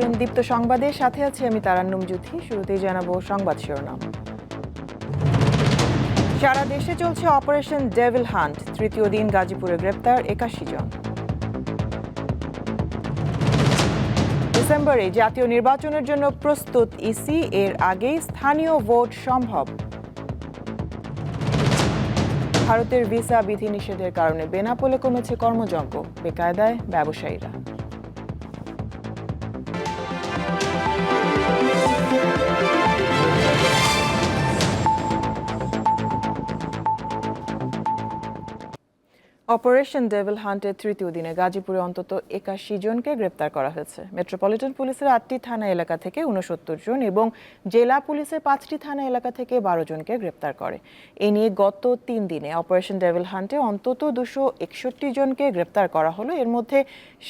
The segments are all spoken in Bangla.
আমন্ত্রণ দীপ্ত সংবাদের সাথে আছি আমি তারান্নুম জুথি শুরুতেই জানাব সংবাদ শিরোনাম। সারা দেশে চলছে অপারেশন ডেভিল হান্ট, তৃতীয় দিন গাজীপুরে গ্রেপ্তার একাশি জন। ডিসেম্বরে জাতীয় নির্বাচনের জন্য প্রস্তুত ইসি, এর আগেই স্থানীয় ভোট সম্ভব। ভারতের ভিসা বিধিনিষেধের কারণে বেনাপোলে কমেছে কর্মযজ্ঞ, বেকায়দায় ব্যবসায়ীরা। অপারেশন ডেভিল হান্টের তৃতীয় দিনে গাজীপুরে অন্তত একাশি জনকে গ্রেপ্তার করা হয়েছে। মেট্রোপলিটন পুলিশের আটটি থানা এলাকা থেকে উনসত্তর জন এবং জেলা পুলিশের পাঁচটি থানা এলাকা থেকে বারো জনকে গ্রেপ্তার করে। এ নিয়ে গত তিন দিনে অপারেশন ডেভিল হান্টে অন্তত দুশো একষট্টি জনকে গ্রেপ্তার করা হলো। এর মধ্যে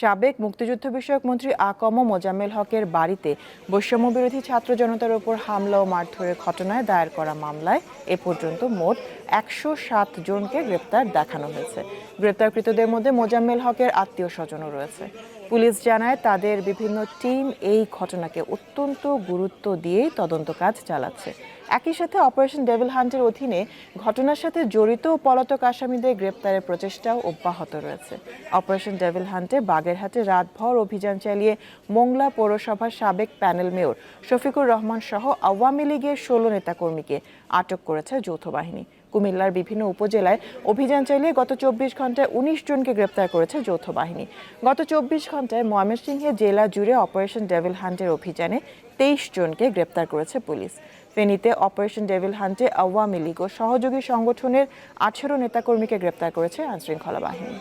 সাবেক মুক্তিযুদ্ধ বিষয়ক মন্ত্রী আকম মোজাম্মেল হকের বাড়িতে বৈষম্য বিরোধী ছাত্র জনতার উপর হামলা ও মারধরের ঘটনায় দায়ের করা মামলায় এ পর্যন্ত মোট একশো সাত জনকে গ্রেপ্তার দেখানো হয়েছে। গ্রেপ্তারকৃতদের মধ্যে মোজাম্মেল হকের আত্মীয় স্বজনও রয়েছে। পুলিশ জানায় তাদের বিভিন্ন টিম এই ঘটনাকে অত্যন্ত গুরুত্ব দিয়েই তদন্ত কাজ চালাচ্ছে। একই সাথে অপারেশন ডেভিল হান্টের অধীনে ঘটনার সাথে জড়িত পলাতক আসামিদের গ্রেপ্তারের প্রচেষ্টাও অব্যাহত রয়েছে। অপারেশন ডেভিল হান্টে বাগেরহাটে রাতভর অভিযান চালিয়ে মোংলা পৌরসভার সাবেক প্যানেল মেয়র শফিকুর রহমান সহ আওয়ামী লীগের ষোলো নেতাকর্মীকে আটক করেছে যৌথ বাহিনী। কুমিল্লার বিভিন্ন উপজেলায় অভিযান চালিয়ে গত চব্বিশ ঘন্টায় উনিশ জনকে গ্রেপ্তার করেছে যৌথ বাহিনী। গত চব্বিশ ঘন্টায় ময়মনসিংহে জেলা জুড়ে অপারেশন ডেভিল হান্টের অভিযানে তেইশ জনকে গ্রেপ্তার করেছে পুলিশ। ফেনীতে অপারেশন ডেভিল হান্টে আওয়ামী লীগ ও সহযোগী সংগঠনের আঠেরো নেতাকর্মীকে গ্রেপ্তার করেছে আইনশৃঙ্খলা বাহিনী।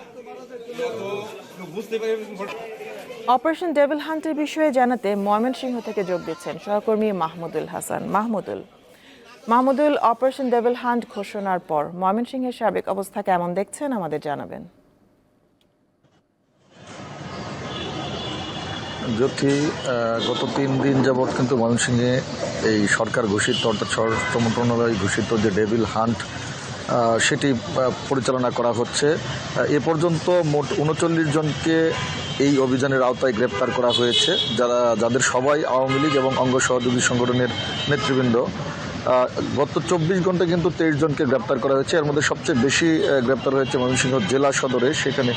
অপারেশন ডেভিল হান্টের বিষয়ে জানাতে ময়মনসিংহ থেকে যোগ দিচ্ছেন সহকর্মী Mahmudul Hasan. Mahmudul. Mahmudul operation devil hunt ঘোষণার পর ময়মনসিংহের সাবেক অবস্থা কেমন দেখছেন আমাদের জানাবেন। আহ, গত তিন দিন যাবৎ কিন্তু ময়মনসিংহে এই সরকার ঘোষিত অর্থাৎ স্বরাষ্ট্র মন্ত্রণালয় ঘোষিত যে ডেভিল হান্ট সেটি পরিচালনা করা হচ্ছে। এ পর্যন্ত মোট উনচল্লিশ জনকে এই অভিযানের আওতায় গ্রেপ্তার করা হয়েছে যারা যাদের সবাই আওয়ামী লীগ এবং অঙ্গ সহযোগী সংগঠনের নেতৃবৃন্দ। গত চব্বিশ ঘন্টায় কিন্তু তেইশ জনকে গ্রেপ্তার করা হয়েছে। এর মধ্যে সবচেয়ে বেশি গ্রেপ্তার হয়েছে ময়মনসিংহ জেলা সদরে। সেখানে,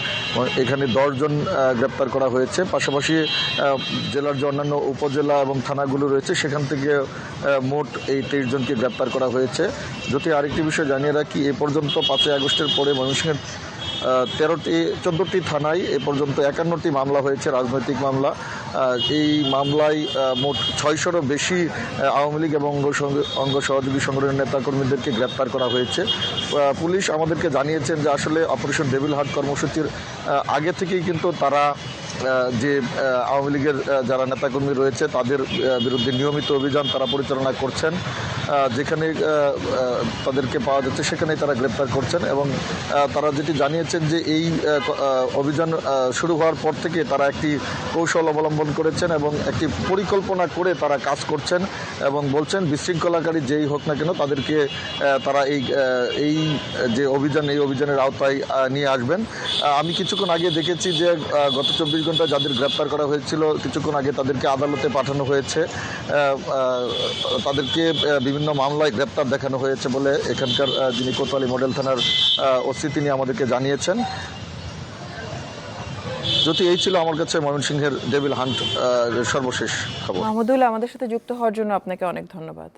এখানে দশজন গ্রেপ্তার করা হয়েছে। পাশাপাশি জেলার যে অন্যান্য উপজেলা এবং থানাগুলো রয়েছে, সেখান থেকে মোট এই তেইশ জনকে গ্রেপ্তার করা হয়েছে। যদি আরেকটি বিষয় জানিয়ে রাখি, এ পর্যন্ত পাঁচই আগস্টের পরে ময়মনসিংহের তেরোটি, চোদ্দোটি থানায় এ পর্যন্ত একান্নটি মামলা হয়েছে, রাজনৈতিক মামলা। এই মামলায় মোট ছয়শোরও বেশি আওয়ামী লীগ এবং অঙ্গ সহযোগী সংগঠনের নেতাকর্মীদেরকে গ্রেপ্তার করা হয়েছে। পুলিশ আমাদেরকে জানিয়েছেন যে আসলে অপারেশন ডেভিল হার্ট কর্মসূচির আগে থেকেই কিন্তু তারা যে আওয়ামী লীগের যারা নেতাকর্মী রয়েছে, তাদের বিরুদ্ধে নিয়মিত অভিযান তারা পরিচালনা করছেন যেখানে তাদেরকে পাওয়া যাচ্ছে, সেখানেই তারা গ্রেপ্তার করছেন এবং তারা যেটি জানিয়েছেন যে এই অভিযান শুরু হওয়ার পর থেকে তারা একটি কৌশল অবলম্বন করেছেন এবং একটি পরিকল্পনা করে তারা কাজ করছেন এবং বলছেন, বিশৃঙ্খলাকারী যেই হোক না কেন, তাদেরকে তারা এই এই, যে অভিযান, এই অভিযানের আওতায় নিয়ে আসবেন। আমি কিছুক্ষণ আগে দেখেছি যে গত চব্বিশ ঘণ্টা যাদের গ্রেপ্তার করা হয়েছিল, কিছুক্ষণ আগে তাদেরকে আদালতে পাঠানো হয়েছে। তাদেরকে বিভিন্ন মামলায় গ্রেপ্তার দেখানো হয়েছে বলে এখানকার যিনি কোতোয়ালি মডেল থানার ওসি, তিনি আমাদেরকে জানিয়েছেন। যদি এই ছিল আমার কাছে ময়মনসিংহের ডেভিল হান্ট সর্বশেষ খবর। মাহমুদুল, আমাদের সাথে যুক্ত হওয়ার জন্য আপনাকে অনেক ধন্যবাদ।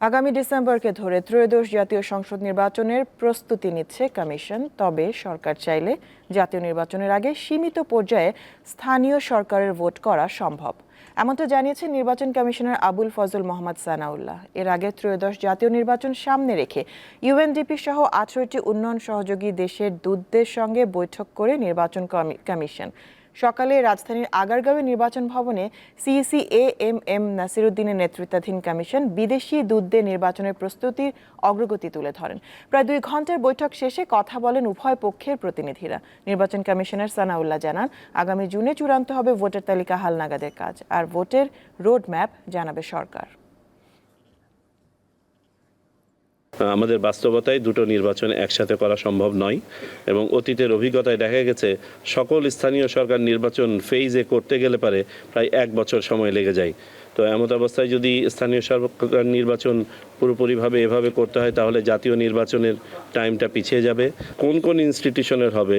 আগামী ডিসেম্বরকে ধরে ত্রয়োদশ জাতীয় সংসদ নির্বাচনের প্রস্তুতি নিচ্ছে কমিশন, তবে সরকার চাইলে জাতীয় নির্বাচনের আগে সীমিত পর্যায়ে স্থানীয় সরকারের ভোট করা সম্ভব। এমনটা জানিয়েছেন নির্বাচন কমিশনার আবুল ফজল মোহাম্মদ সানাউল্লাহ। এর আগে ত্রয়োদশ জাতীয় নির্বাচন সামনে রেখে ইউএনডিপি সহ আঠারোটি উন্নয়ন সহযোগী দেশের দূতদের সঙ্গে বৈঠক করে নির্বাচন কমিশন সকালে রাজধানীর আগারগাঁওয়ে নির্বাচন ভবনে সিইসি এ এম এম নাসিরুদ্দিনের নেতৃত্বাধীন কমিশন বিদেশি দূতদের নির্বাচনের প্রস্তুতির অগ্রগতি তুলে ধরেন। প্রায় দুই ঘণ্টার বৈঠক শেষে কথা বলেন উভয় পক্ষের প্রতিনিধিরা। নির্বাচন কমিশনার সানাউল্লাহ জানান, আগামী জুনে চূড়ান্ত হবে ভোটার তালিকা হালনাগাদের কাজ। আর ভোটের রোড ম্যাপ জানাবে সরকার। আমাদের বাস্তবতায় দুটো নির্বাচন একসাথে করা সম্ভব নয় এবং অতীতের অভিজ্ঞতায় দেখা গেছে, সকল স্থানীয় সরকার নির্বাচন ফেইজে করতে গেলে পারে প্রায় এক বছর সময় লেগে যায়। তো এমত অবস্থায় যদি স্থানীয় সরকার নির্বাচন পুরোপুরিভাবে এভাবে করতে হয়, তাহলে জাতীয় নির্বাচনের টাইমটা পিছিয়ে যাবে। কোন কোন ইনস্টিটিউশনের হবে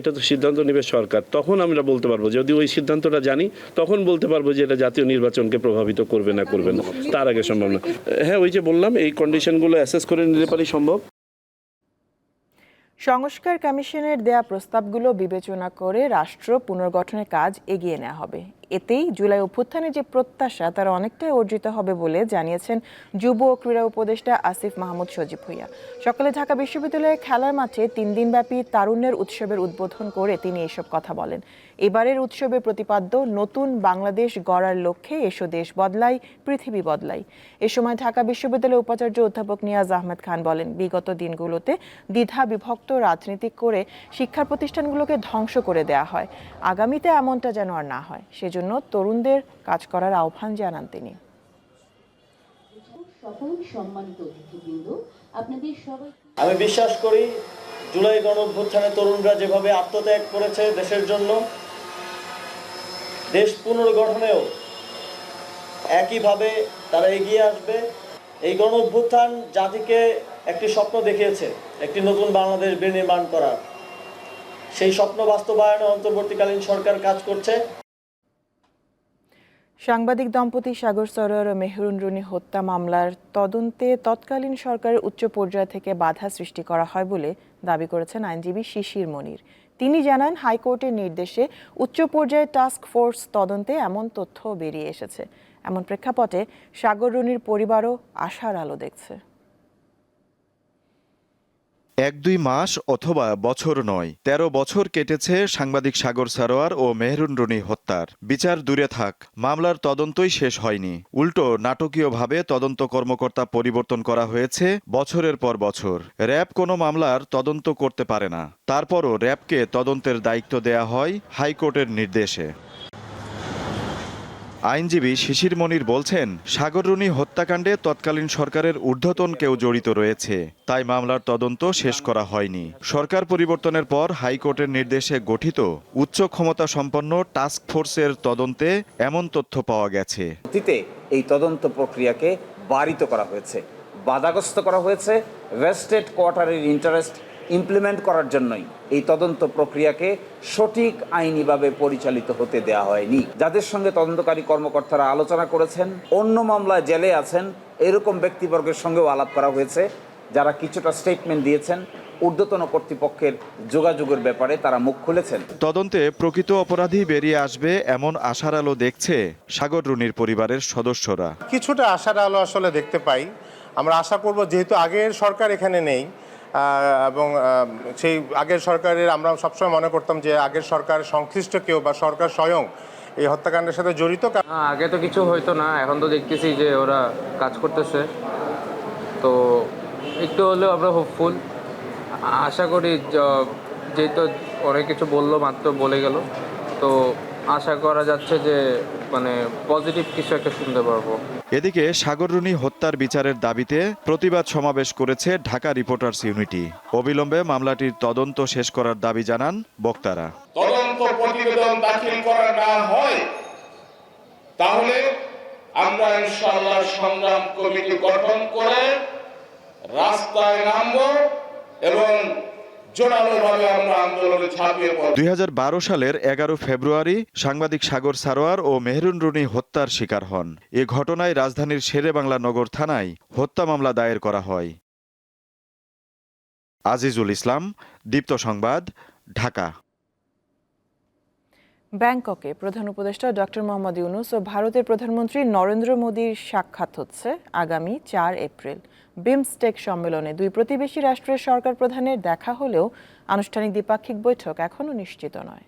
এটা তো সিদ্ধান্ত নেবে সরকার তখন আমরা বলতে পারব যদি ওই সিদ্ধান্তটা জানি তখন বলতে পারব যে এটা জাতীয় নির্বাচনকে প্রভাবিত করবে না করবে না। তার আগে সম্ভব না। হ্যাঁ ওই যে বললাম এই কন্ডিশনগুলো অ্যাসেস করে নিলে পারি সম্ভব। সংস্কার কমিশনের দেয়া প্রস্তাবগুলো বিবেচনা করে রাষ্ট্র পুনর্গঠনের কাজ এগিয়ে নেওয়া হবে। এতেই জুলাই অভ্যুত্থানের যে প্রত্যাশা, তার অনেকটাই অর্জিত হবে বলে জানিয়েছেন যুব ও ক্রীড়া উপদেষ্টা আসিফ মাহমুদ সজীব ভুইয়া। সকালে ঢাকা বিশ্ববিদ্যালয়ের খেলার মাঠে তিন দিনব্যাপী তারুণ্যের উৎসবের উদ্বোধন করে তিনি এসব কথা বলেন। এবারের উৎসবের প্রতিপাদ্য নতুন বাংলাদেশ গড়ার লক্ষ্যে এসো দেশ বদলাই পৃথিবী বদলাই। এ সময় ঢাকা বিশ্ববিদ্যালয়ের উপাচার্য অধ্যাপক নিয়াজ আহমেদ খান বলেন বিগত দিনগুলোতে দ্বিধা বিভক্ত রাজনীতি করে শিক্ষা প্রতিষ্ঠানগুলোকে ধ্বংস করে দেয়া হয়। আগামীতে এমনটা যেন আর না হয়। সেজন্য তরুণদের কাজ করার আহ্বান জানান তিনি। সকল সম্মানিত অতিথিবৃন্দ আপনাদের সবাই আমি বিশ্বাস করি জুলাই গণ অভ্যুত্থানে তরুণরা যেভাবে আত্মত্যাগ করেছে দেশের জন্য দেশ পুনর্গঠনেও একইভাবে তারা এগিয়ে আসবে। এই গণ অভ্যুত্থান জাতিকে একটি স্বপ্ন দেখিয়েছে, একটি নতুন বাংলাদেশ বিনির্মাণ করার। সেই স্বপ্ন বাস্তবায়নে অন্তর্বর্তীকালীন সরকার কাজ করছে। সাংবাদিক দম্পতি সাগর সরোয়ার ও মেহরুন রুনি হত্যা মামলার তদন্তে তৎকালীন সরকারের উচ্চ পর্যায় থেকে বাধা সৃষ্টি করা হয় বলে দাবি করেছেন আইনজীবী শিশির মনির। তিনি জানান, হাইকোর্টের নির্দেশে উচ্চ পর্যায়ের টাস্ক ফোর্স তদন্তে এমন তথ্য বেরিয়ে এসেছে। এমন প্রেক্ষাপটে সাগর রুনির পরিবারও আশার আলো দেখছে। এক দুই মাস অথবা বছর নয়। ১৩ বছর কেটেছে সাংবাদিক সাগর সারোয়ার ও মেহরুন রুনি হত্যার। বিচার দূরে থাক, মামলার তদন্তই শেষ হয়নি। উল্টো নাটকীয়ভাবে তদন্ত কর্মকর্তা পরিবর্তন করা হয়েছে বছরের পর বছর। র্যাব কোনো মামলার তদন্ত করতে পারে না। তারপরও র্যাবকে তদন্তের দায়িত্ব দেয়া হয় হাইকোর্টের নির্দেশে। আইনজীবী শিশির মনির বলছেন, সাগররুনি হত্যাকাণ্ডে তৎকালীন সরকারের ঊর্ধ্বতন কেউ জড়িত রয়েছে। তাই মামলার তদন্ত শেষ করা হয়নি। সরকার পরিবর্তনের পর হাইকোর্টের নির্দেশে গঠিত উচ্চ ক্ষমতা সম্পন্ন টাস্ক ফোর্সের তদন্তে এমন তথ্য পাওয়া গেছে। অতীতে এই তদন্ত প্রক্রিয়াকে বারিত করা হয়েছে। বাধাগ্রস্ত করা হয়েছে ওয়েস্টেড কোয়ার্টারের ইন্টারেস্ট ইমপ্লিমেন্ট করার জন্যই এই তদন্ত প্রক্রিয়াকে সঠিক আইনিভাবে পরিচালিত হতে দেওয়া হয়নি। যাদের সঙ্গে তদন্তকারী কর্মকর্তারা আলোচনা করেছেন অন্য মামলায় জেলে আছেন এরকম ব্যক্তিবর্গের সঙ্গেও আলাপ করা হয়েছে। যারা কিছুটা স্টেটমেন্ট দিয়েছেন ঊর্ধ্বতন কর্তৃপক্ষের যোগাযোগের ব্যাপারে তারা মুখ খুলেছেন। তদন্তে প্রকৃত অপরাধী বেরিয়ে আসবে এমন আশার আলো দেখছে সাগর রুনির পরিবারের সদস্যরা। কিছুটা আশার আলো আসলে দেখতে পাই। আমরা আশা করব যেহেতু আগের সরকার এখানে নেই এবং সেই আগের সরকারের আমরা সবসময় মনে করতাম যে আগের সরকার সংশ্লিষ্ট কেউ বা সরকার স্বয়ং এই হত্যাকাণ্ডের সাথে জড়িত আগে তো কিছু হইতো না, এখন তো দেখতেছি যে ওরা কাজ করতেছে। তো একটু হলেও আমরা হোপফুল আশা করি যেহেতু অনেক কিছু বলল, মাত্র বলে গেল। তো আশা করা যাচ্ছে যে মানে পজিটিভ কিছু একটা শুনতে পারব। এদিকে সাগররুনি হত্যার বিচারের দাবিতে প্রতিবাদ সমাবেশ করেছে ঢাকা রিপোর্টার্স ইউনিটি। অবিলম্বে মামলাটির তদন্ত শেষ করার দাবি জানান বক্তারা। তদন্ত প্রতিবেদন দাখিল করা না হয় তাহলে আমরা ইনশাআল্লাহ সংগ্রাম কমিটি গঠন করে রাস্তায় নামব এবং দুই সালের এগারো ফেব্রুয়ারি সাংবাদিক সাগর সারোয়ার ও মেহরুন রুনি হত্যার শিকার হন। এ ঘটনায় রাজধানীর শেরে বাংলা নগর থানায় হত্যা মামলা দায়ের করা হয়। আজিজুল ইসলাম, দীপ্ত সংবাদ, ঢাকা। ব্যাংককে প্রধান উপদেষ্টা ডক্টর মোহাম্মদ ইউনুস ও ভারতের প্রধানমন্ত্রী নরেন্দ্র মোদীর সাক্ষাৎ হচ্ছে আগামী চার এপ্রিল। বিমস্টেক সম্মেলনে দুই প্রতিবেশী রাষ্ট্রের সরকার প্রধানের দেখা হলেও আনুষ্ঠানিক দ্বিপাক্ষিক বৈঠক এখনও নিশ্চিত নয়।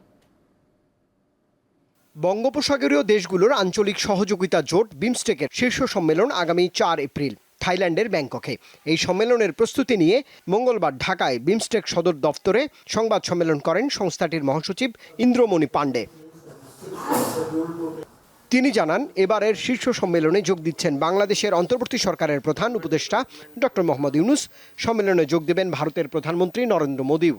বঙ্গোপসাগরীয় দেশগুলোর আঞ্চলিক সহযোগিতা জোট বিমস্টেকের শীর্ষ সম্মেলন আগামী চার এপ্রিল। থাইল্যান্ডের ব্যাংককে। এই সম্মেলনের প্রস্তুতি নিয়ে মঙ্গলবার ঢাকায় বিমস্টেক সদর দফতরে সংবাদ সম্মেলন করেন সংস্থাটির মহাসচিব ইন্দ্রমণি পাণ্ডে। তিনি জানান এবারের শীর্ষ সম্মেলনে যোগ দিচ্ছেন বাংলাদেশের অন্তর্বর্তী সরকারের প্রধান উপদেষ্টা ডক্টর মোহাম্মদ ইউনুস। সম্মেলনে যোগ দেবেন ভারতের প্রধানমন্ত্রী Narendra মোদীও।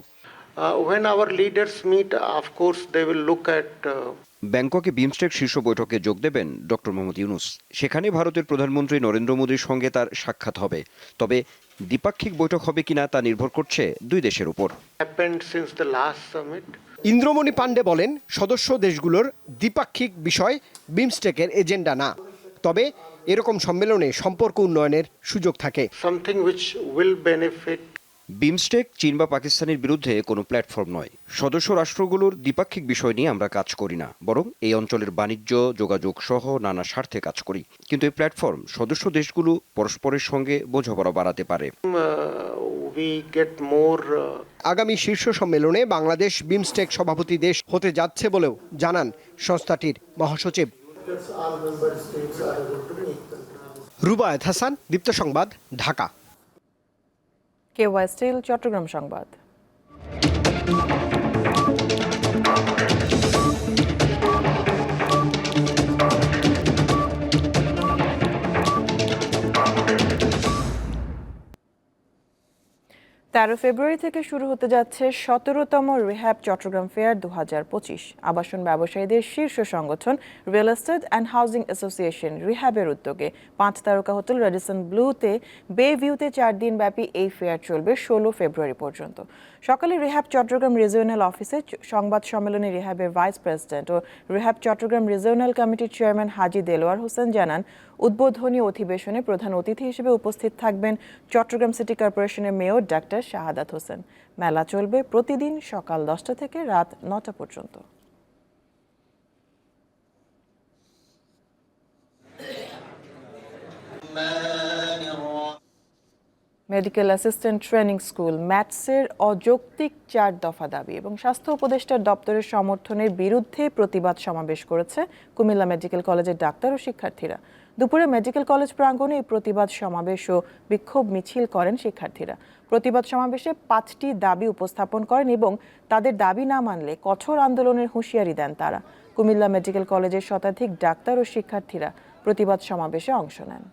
When our leaders meet, of course, they will at uh, ব্যাংককে বিমস্টেক শীর্ষ বৈঠকে যোগ দেবেন ডক্টর মোহাম্মদ ইউনুস। সেখানে ভারতের প্রধানমন্ত্রী নরেন্দ্র মোদীর সঙ্গে তার সাক্ষাৎ হবে। তবে দ্বিপাক্ষিক বৈঠক হবে কিনা তা নির্ভর করছে দুই দেশের উপর. ইন্দ্রমণি পাণ্ডে বলেন সদস্য দেশগুলোর দ্বিপাক্ষিক বিষয় বিমস্টেকের এজেন্ডা না। তবে এরকম সম্মেলনে সম্পর্ক উন্নয়নের সুযোগ থাকে। Something which will benefit BIMSTEC চীন বা পাকিস্তানের বিরুদ্ধে কোনো প্ল্যাটফর্ম নয়। সদস্য রাষ্ট্রগুলোর দ্বিপাক্ষিক বিষয় নিয়ে আমরা কাজ করি না বরং এই অঞ্চলের বাণিজ্য যোগাযোগ সহ নানা স্বার্থে কাজ করি। কিন্তু এই প্ল্যাটফর্ম সদস্য দেশগুলো পরস্পরের সঙ্গে বোঝাপড়া বাড়াতে পারে। Uh, আগামী শীর্ষ সম্মেলনে বাংলাদেশ বিমস্টেক সভাপতি দেশ হতে যাচ্ছে বলেও জানান সংস্থাটির মহাসচিব। রুবায়ত হাসান দীপ্ত সংবাদ Dhaka. K Y steel Chattogram সংবাদ। তেরো ফেব্রুয়ারি থেকে শুরু হতে যাচ্ছে সতেরোতম রিহ্যাব চট্টগ্রাম ফেয়ার দু হাজার পঁচিশ। আবাসন ব্যবসায়ীদের শীর্ষ সংগঠন real estate and housing association রিহ্যাবের উদ্যোগে। পাঁচ তারকা হোটেল রেডিসন ব্লুতে, বে ভিউতে চার দিন ব্যাপী এই ফেয়ার চলবে ষোলো ফেব্রুয়ারি পর্যন্ত। সকালে রিহ্যাব চট্টগ্রাম রিজিওনাল অফিসে সংবাদ সম্মেলনে রিহ্যাবের ভাইস প্রেসিডেন্ট ও রিহ্যাব চট্টগ্রাম রিজিওনাল কমিটির চেয়ারম্যান হাজি দেলোয়ার হোসেন জানান উদ্বোধনী অধিবেশনে প্রধান অতিথি হিসেবে উপস্থিত থাকবেন চট্টগ্রাম সিটি কর্পোরেশনের মেয়র ডাক্তার শাহাদাত হোসেন। মেলা চলবে প্রতিদিন সকাল দশটা থেকে রাত নটা পর্যন্ত। মেডিকেল অ্যাসিস্ট্যান্ট ট্রেনিং স্কুল ম্যাটসের অযৌক্তিক চার দফা দাবি এবং স্বাস্থ্য উপদেষ্টার দপ্তরের সমর্থনের বিরুদ্ধে প্রতিবাদ সমাবেশ করেছে কুমিল্লা মেডিকেল কলেজের ডাক্তার ও শিক্ষার্থীরা। দুপুরে মেডিকেল কলেজ প্রাঙ্গণে এই প্রতিবাদ সমাবেশ ও বিক্ষোভ মিছিল করেন শিক্ষার্থীরা। প্রতিবাদ সমাবেশে পাঁচটি দাবি উপস্থাপন করেন এবং তাদের দাবি না মানলে কঠোর আন্দোলনের হুঁশিয়ারি দেন তারা। কুমিল্লা মেডিকেল কলেজের শতাধিক ডাক্তার ও শিক্ষার্থীরা প্রতিবাদ সমাবেশে অংশ নেন।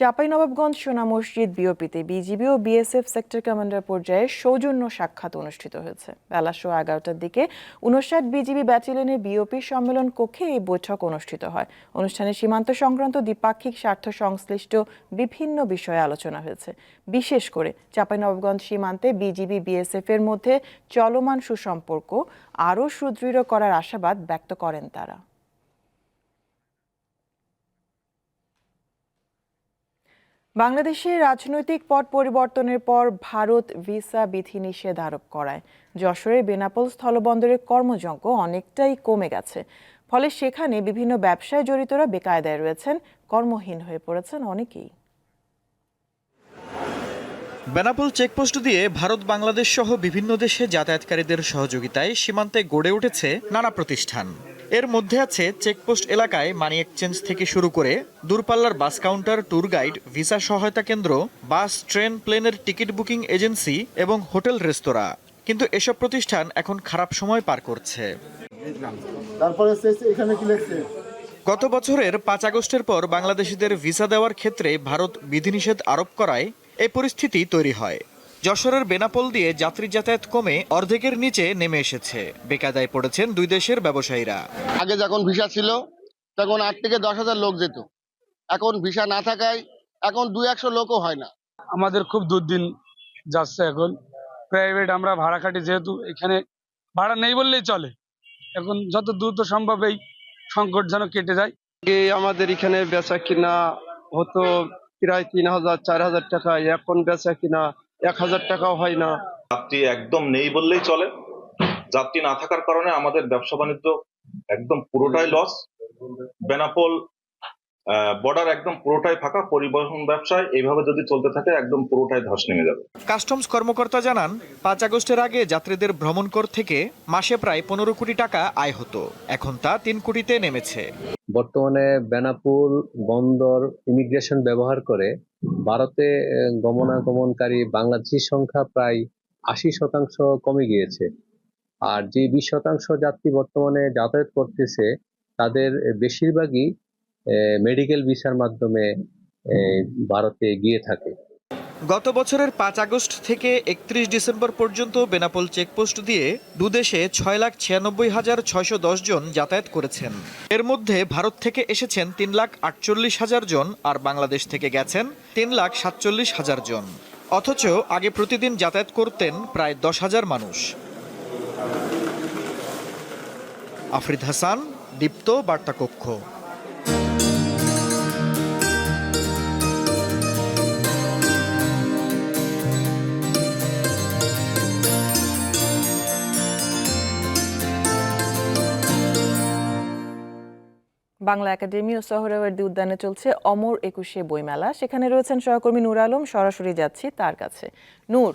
চাঁপাইনবাবগঞ্জ সোনা মসজিদ বিওপিতে বিজিবি ও বিএসএফ সেক্টর কমান্ডার পর্যায়ে সৌজন্য সাক্ষাৎ অনুষ্ঠিত হয়েছে। বেলা শো এগারোটার দিকে উনষাট বিজিবি ব্যাটালিয়নের বিওপি সম্মেলন কক্ষে এই বৈঠক অনুষ্ঠিত হয়। অনুষ্ঠানে সীমান্ত সংক্রান্ত দ্বিপাক্ষিক স্বার্থ সংশ্লিষ্ট বিভিন্ন বিষয়ে আলোচনা হয়েছে। বিশেষ করে চাঁপাইনবাবগঞ্জ সীমান্তে বিজিবি বিএসএফ এর মধ্যে চলমান সুসম্পর্ক আরও সুদৃঢ় করার আশাবাদ ব্যক্ত করেন তারা। বাংলাদেশে রাজনৈতিক পট পরিবর্তনের পর ভারত ভিসা বিধিনিষেধ আরোপ করায়। যশোরের বেনাপোল স্থলবন্দরের কর্মযজ্ঞ অনেকটাই কমে গেছে। ফলে সেখানে বিভিন্ন ব্যবসায় জড়িতরা বেকায়দায় রয়েছেন। কর্মহীন হয়ে পড়েছেন অনেকেই। বেনাপোল চেকপোস্ট দিয়ে ভারত বাংলাদেশ সহ বিভিন্ন দেশে যাতায়াতকারীদের সহযোগিতায় সীমান্তে গড়ে উঠেছে নানা প্রতিষ্ঠান। এর মধ্যে আছে চেকপোস্ট এলাকায় মানি এক্সচেঞ্জ থেকে শুরু করে দূরপাল্লার bus counter tour guide visa সহায়তা কেন্দ্র বাস ট্রেন প্লেনের টিকিট বুকিং এজেন্সি এবং হোটেল রেস্তোরাঁ। কিন্তু এসব প্রতিষ্ঠান এখন খারাপ সময় পার করছে। তারপরে এখানে কি লিখছে? গত বছরের পাঁচ আগস্টের পর বাংলাদেশিদের ভিসা দেওয়ার ক্ষেত্রে ভারত বিধিনিষেধ আরোপ করায় এই পরিস্থিতি তৈরি হয়। যশোরের বেনাপোল দিয়ে যাত্রী যাতায়াত কমে অর্ধেকের নিচে নেমে এসেছে। বেকায়দায় পড়েছেন দুই দেশের ব্যবসায়ীরা। আগে যখন ভিসা ছিল তখন আট থেকে দশ হাজার লোক যেত। এখন ভিসা না থাকায় এখন দু একশো লোকও হয় না। আমাদের খুব দুর্দিন যাচ্ছে এখন। প্রাইভেট আমরা ভাড়া খাটি যেহেতু এখানে ভাড়া নেই বললেই চলে। এখন যত দ্রুত সম্ভব এই সংকট যেন কেটে যায়। আমাদের এখানে বেচা কিনা হতো প্রায় তিন হাজার চার হাজার টাকা এখন বেচা কিনা এক হাজার টাকাও হয় না। যাত্রী একদম নেই বললেই চলে। যাত্রী না থাকার কারণে আমাদের ব্যবসা বাণিজ্য একদম পুরোটাই লস বেনাপোল বর্ডার একদম পুরোটাই ফাঁকা। পরিবহন ব্যবসায় এইভাবে যদি চলতে থাকে একদম পুরোটাই ধস নেমে যাবে। কাস্টমস কর্মকর্তা জানান পাঁচ আগস্টের আগে যাত্রীদের ভ্রমণ কর থেকে মাসে প্রায় পনেরো কোটি টাকা আয় হতো। এখন তা তিন কোটিতে নেমেছে। বর্তমানে বেনাপুল বন্দর ইমিগ্রেশন ব্যবহার করে ভারতে গমনাগমনকারী বাংলাদেশির সংখ্যা প্রায় আশি শতাংশ কমে গিয়েছে। আর যে বিশ শতাংশ যাত্রী বর্তমানে যাতায়াত করতেছে, তাদের বেশিরভাগই মেডিকেল ভিসার মাধ্যমে ভারতে গিয়ে থাকে। গত বছরের পাঁচ আগস্ট থেকে একত্রিশ ডিসেম্বর পর্যন্ত বেনাপোল চেকপোস্ট দিয়ে দুদেশে ছয় লাখ ছিয়ানব্বই হাজার ছয়শো দশ জন যাতায়াত করেছেন। এর মধ্যে ভারত থেকে এসেছেন তিন লাখ আটচল্লিশ হাজার জন আর বাংলাদেশ থেকে গেছেন তিন লাখ সাতচল্লিশ হাজার জন। অথচ আগে প্রতিদিন যাতায়াত করতেন প্রায় দশ হাজার মানুষ। আফরিদ হাসান, দীপ্ত বার্তা বাংলা একাডেমি ও সোহরাওয়ার্দী উদ্যানে চলছে অমর একুশে বইমেলা। সেখানে রয়েছেন সহকর্মী নূর আলম, সরাসরি যাচ্ছি তার কাছে। নূর,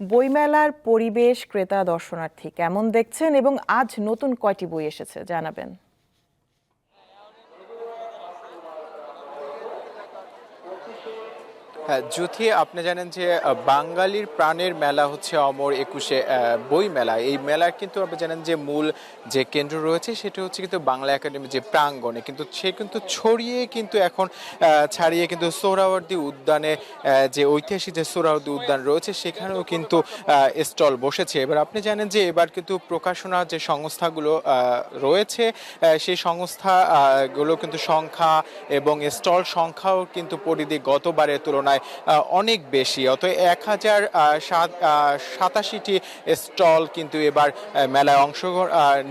বইমেলার পরিবেশ ক্রেতা, দর্শনার্থী কেমন দেখছেন এবং আজ নতুন কয়টি বই এসেছে জানাবেন? হ্যাঁ জ্যোতি আপনি জানেন যে বাঙালির প্রাণের মেলা হচ্ছে অমর একুশে বই মেলা। এই মেলার কিন্তু আপনি জানেন যে মূল যে কেন্দ্র রয়েছে সেটা হচ্ছে কিন্তু বাংলা একাডেমি যে প্রাঙ্গণে। কিন্তু সে কিন্তু ছড়িয়ে কিন্তু এখন ছাড়িয়ে কিন্তু সোহরাওয়ার্দী উদ্যানে যে ঐতিহাসিক যে সোহরাওয়ার্দী উদ্যান রয়েছে সেখানেও কিন্তু স্টল বসেছে। এবার আপনি জানেন যে এবার কিন্তু প্রকাশনা যে সংস্থাগুলো রয়েছে সেই সংস্থা আহ, গুলো কিন্তু সংখ্যা এবং স্টল সংখ্যাও কিন্তু পরিধি গতবারের তুলনায় আহ, অনেক বেশি। অত এক হাজার সাতাশিটি স্টল কিন্তু এবার মেলায় অংশ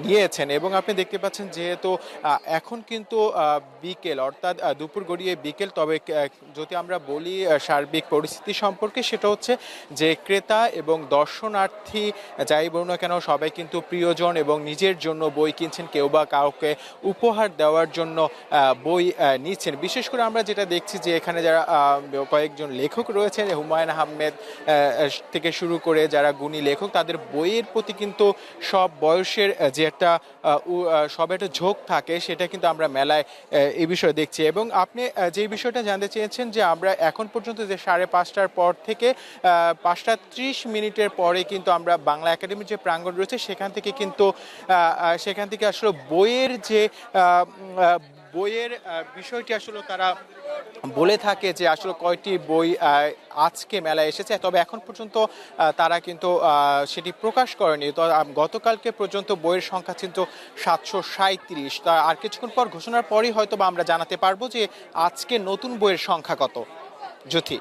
নিয়েছেন। এবং আপনি দেখতে পাচ্ছেন যেহেতু এখন কিন্তু বিকেল অর্থাৎ দুপুর গড়িয়ে বিকেল তবে যদি আমরা বলি সার্বিক পরিস্থিতি সম্পর্কে সেটা হচ্ছে যে ক্রেতা এবং দর্শনার্থী যাই বলুন না কেন সবাই কিন্তু প্রিয়জন এবং নিজের জন্য বই কিনছেন কেউ বা কাউকে উপহার দেওয়ার জন্য বই নিচ্ছেন। বিশেষ করে আমরা যেটা দেখছি যে এখানে যারা আহ, কয়েকজন লেখক রয়েছেন, হুমায়ুন আহমেদ থেকে শুরু করে যারা গুণী লেখক, তাদের বইয়ের প্রতি কিন্তু সব বয়সের যে একটা সব একটা ঝোঁক থাকে, সেটা কিন্তু আমরা মেলায় এই বিষয়ে দেখছি। এবং আপনি যে বিষয়টা জানতে চেয়েছেন যে আমরা এখন পর্যন্ত যে সাড়ে পাঁচটার পর থেকে পাঁচটা ত্রিশ মিনিটের পরে কিন্তু আমরা বাংলা একাডেমির যে প্রাঙ্গণ রয়েছে, সেখান থেকে কিন্তু সেখান থেকে আসলে বইয়ের যে বইয়ের বিষয়টি আসলে তারা বলে থাকে যে আসলে কয়টি বই আজকে মেলায় এসেছে। তবে এখন পর্যন্ত তারা কিন্তু সেটি প্রকাশ করেনি। তো গতকালকে পর্যন্ত বইয়ের সংখ্যা কিন্তু সাতশো সাঁত্রিশ তা আর কিছুক্ষণ পর ঘোষণার পরই হয়তো বা আমরা জানাতে পারব যে আজকে নতুন বইয়ের সংখ্যা কত। জ্যোতি।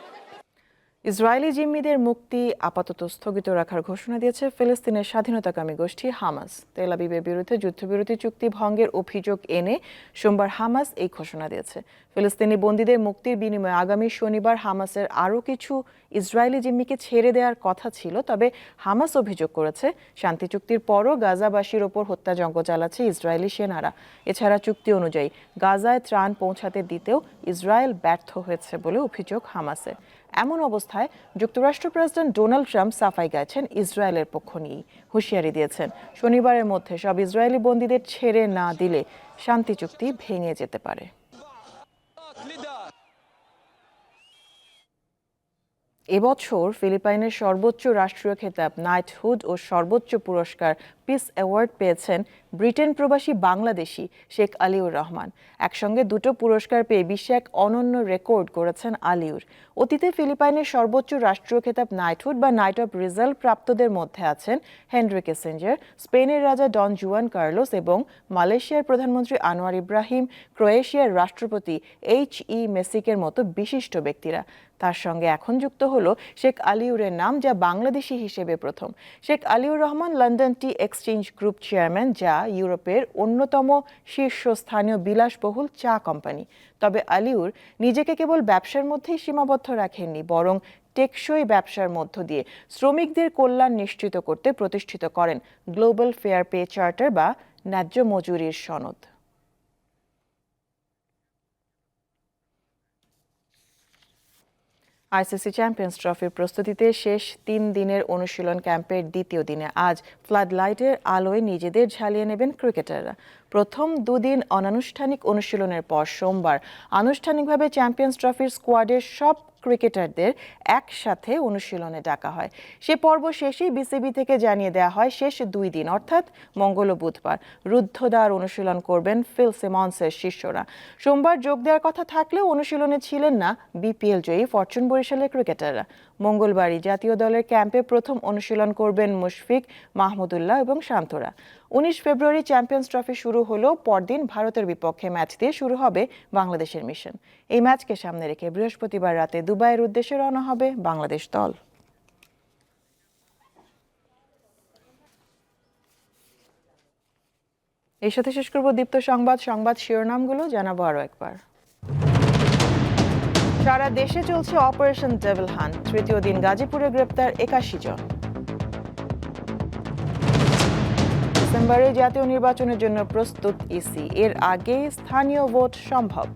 ইসরায়েলি জিম্মিদের মুক্তি আপাতত স্থগিত রাখার ঘোষণা দিয়েছে ফিলিস্তিনের স্বাধীনতাকামী গোষ্ঠী হামাস। তেল আবিবের বিরুদ্ধে যুদ্ধবিরতি চুক্তি ভঙ্গের অভিযোগ এনে সোমবার হামাস এই ঘোষণা দিয়েছে। ফিলিস্তিনি বন্দীদের মুক্তির বিনিময়ে আগামী শনিবার হামাসের আরও কিছু ইসরায়েলি জিম্মিকে ছেড়ে দেওয়ার কথা ছিল, তবে হামাস অভিযোগ করেছে শান্তি চুক্তির পরও গাজাবাসীর ওপর হত্যাযজ্ঞ চালাচ্ছে ইসরায়েলি সেনারা। এছাড়া চুক্তি অনুযায়ী গাজায় ত্রাণ পৌঁছাতে দিতেও ইসরায়েল ব্যর্থ হয়েছে বলে অভিযোগ হামাসের। এমন অবস্থায় যুক্তরাষ্ট্র প্রেসিডেন্ট ডোনাল্ড ট্রাম্প সাফাই গাইছেন ইসরায়েলের পক্ষ নিয়েই। হুঁশিয়ারি দিয়েছেন। শনিবারের মধ্যে সব ইসরায়েলি বন্দীদের ছেড়ে না দিলে শান্তি চুক্তি ভেঙে যেতে পারে। এবছর ফিলিপাইনের সর্বোচ্চ রাষ্ট্রীয় খেতাব নাইটহুড ও সর্বোচ্চ পুরস্কার পিস অ্যাওয়ার্ড পেয়েছেন ব্রিটেন প্রবাসী বাংলাদেশি শেখ আলিউর রহমান। একসঙ্গে দুটো পুরস্কার পেয়ে বিশ্বে এক অনন্য রেকর্ড করেছেন আলিউর। অতীতে ফিলিপাইনের সর্বোচ্চ রাষ্ট্রীয় খেতাব নাইটহুড বা নাইট অফ রিজাল্ট প্রাপ্তদের মধ্যে আছেন হেনরি কিসেঞ্জার স্পেনের রাজা ডন জুয়ান কার্লোস এবং মালয়েশিয়ার প্রধানমন্ত্রী আনোয়ার ইব্রাহিম, ক্রোয়েশিয়ার রাষ্ট্রপতি এইচ ই মেসিকের মতো বিশিষ্ট ব্যক্তিরা। তার সঙ্গে এখন যুক্ত হলো শেখ আলিউরের নাম যা বাংলাদেশি হিসেবে প্রথম। Sheikh Aliur Rahman London T exchange group chairman, যা ইউরোপের অন্যতম শীর্ষস্থানীয় বিলাসবহুল চা কোম্পানি। তবে আলিউর নিজেকে কেবল ব্যবসার মধ্যেই সীমাবদ্ধ রাখেননি, বরং টেকসই ব্যবসার মধ্য দিয়ে শ্রমিকদের কল্যাণ নিশ্চিত করতে প্রতিষ্ঠিত করেন গ্লোবাল ফেয়ার পে চার্টার বা ন্যায্য মজুরির সনদ। আইসিসি চ্যাম্পিয়ন্স ট্রফির প্রস্তুতিতে শেষ তিন দিনের অনুশীলন ক্যাম্পের দ্বিতীয় দিনে আজ ফ্লাড লাইটের আলোয় নিজেদের ঝালিয়ে নেবেন ক্রিকেটাররা। প্রথম দুদিন অনানুষ্ঠানিক অনুশীলনের পর সোমবার আনুষ্ঠানিকভাবে চ্যাম্পিয়ন্স ট্রফির স্কোয়াডের সব ক্রিকেটারদের একসাথে অনুশীলনে ডাকা হয়। সে পর্ব শেষেই বিসিবি থেকে জানিয়ে দেওয়া হয়, শেষ দুই দিন, অর্থাৎ মঙ্গল ও বুধবার রুদ্ধদ্বার অনুশীলন করবেন ফিল সিমন্সের শিষ্যরা। সোমবার যোগ দেওয়ার কথা থাকলেও অনুশীলনে ছিলেন না বিপিএল জয়ী ফরচুন বরিশালের ক্রিকেটাররা। মঙ্গলবারই। জাতীয় দলের ক্যাম্পে প্রথম অনুশীলন করবেন মুশফিক, মাহমুদুল্লাহ এবং শান্তরা। উনিশ ফেব্রুয়ারি চ্যাম্পিয়ন্স ট্রফি শুরু হলেও পরদিন ভারতের বিপক্ষে ম্যাচ দিয়ে শুরু হবে বাংলাদেশের মিশন। এই ম্যাচকে সামনে রেখে বৃহস্পতিবার রাতে দুবাইয়ের উদ্দেশ্যে রওনা হবে বাংলাদেশ দল। এই সাথে শেষ করব দীপ্ত সংবাদ। সংবাদ শিরোনামগুলো জানাব আরও একবার। সারা দেশে চলছে অপারেশন ডেভিল হান্ট তৃতীয় দিন গাজীপুরে গ্রেপ্তার একাশি জন। ডিসেম্বরে জাতীয় নির্বাচনের জন্য প্রস্তুত ইসি। এর আগে স্থানীয় ভোট সম্ভব।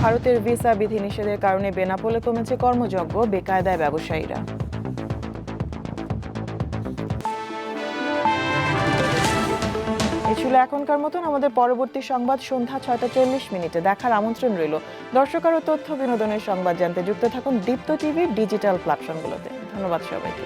ভারতের ভিসা বিধিনিষেধের কারণে বেনাপোলে কমেছে কর্মযজ্ঞ, বেকায়দায় ব্যবসায়ীরা। এ ছিল এখনকার মতন আমাদের পরবর্তী সংবাদ সন্ধ্যা ছয়টা চল্লিশ মিনিটে। দেখার আমন্ত্রণ রইল। দর্শক আরও তথ্য বিনোদনের সংবাদ জানতে যুক্ত থাকুন দীপ্ত টিভির ডিজিটাল প্ল্যাটফর্মগুলোতে। ধন্যবাদ সবাইকে।